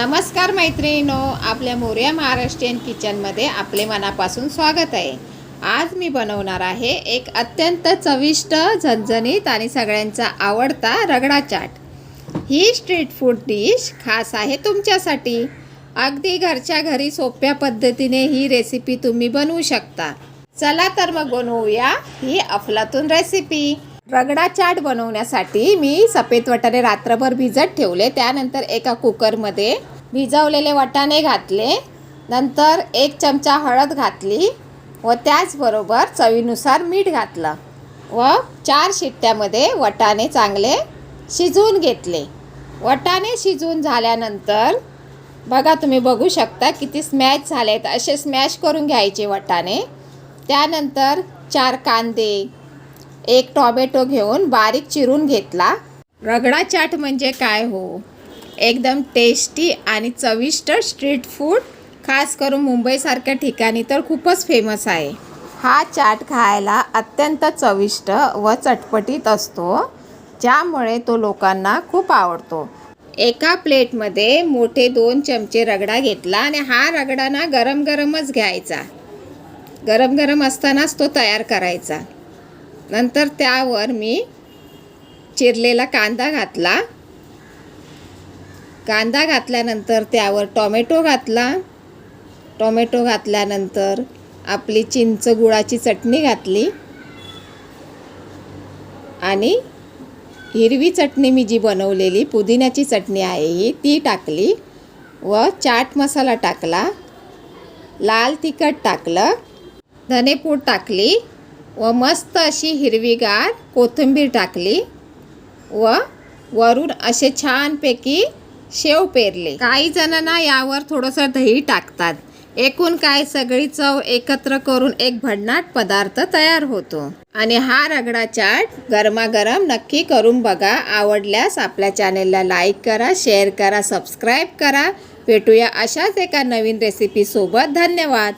नमस्कार मैत्रिणीनो आपल्या मोर्या महाराष्ट्रीयन किचनमध्ये आपले मनापासून स्वागत आहे. आज मी बनवणार आहे एक अत्यंत चविष्ट झणझणीत आणि सगळ्यांचा आवडता रगडा चाट. ही स्ट्रीट फूड डिश खास आहे तुमच्यासाठी. अगदी घरच्या घरी सोप्या पद्धतीने ही रेसिपी तुम्ही बनवू शकता. चला तर मग बनवूया ही अफलातून रेसिपी रगडा चाट बनवण्यासाठी मी सफेद वटाणे रात्रभर भिजत ठेवले त्यानंतर एका कुकरमध्ये भिजवलेले वाटाणे घातले. नंतर एक चमचा हळद घातली व त्याचबरोबर चवीनुसार मीठ घातलं व चार शिट्ट्यामध्ये वटाणे चांगले शिजवून घेतले. वटाणे शिजवून झाल्यानंतर बघा तुम्ही बघू शकता किती स्मॅश झाले आहेत असे स्मॅश करून घ्यायचे वटाणे. त्यानंतर चार कांदे एक टॉमॅटो घेऊन बारीक चिरून घेतला. रगडा चाट म्हणजे काय हो? एकदम टेस्टी आणि चविष्ट स्ट्रीट फूड खास करून मुंबईसारख्या ठिकाणी तर खूपच फेमस आहे. हा चाट खायला अत्यंत चविष्ट व चटपटीत असतो ज्यामुळे तो लोकांना खूप आवडतो. एका प्लेटमध्ये मोठे दोन चमचे रगडा घेतला आणि हा रगडा ना गरम गरमच घ्यायचा. गरम गरम असतानाच तो तयार करायचा. नंतर त्यावर मी चिरलेला कांदा घातला. कांदा घातल्यानंतर त्यावर टॉमॅटो घातला. टॉमॅटो घातल्यानंतर आपली चिंच गुळाची चटणी घातली. आणि हिरवी चटणी मी जी बनवलेली पुदिन्याची चटणी आहे ही ती टाकली व चाट मसाला टाकला. लाल तिखट टाकलं. धनेपूड टाकली व मस्त अशी हिरवीगार कोथिंबीर टाकली व वरून असे छानपैकी शेव पेरले. काही जणांना यावर थोडंसं दही टाकतात. एकूण काय सगळी चव एकत्र करून एक भन्नाट पदार्थ तयार होतो. आणि हा रगडा चाट गरमागरम नक्की करून बघा. आवडल्यास आपल्या चॅनेलला लाईक करा शेअर करा सबस्क्राईब करा. भेटूया अशाच एका नवीन रेसिपीसोबत धन्यवाद.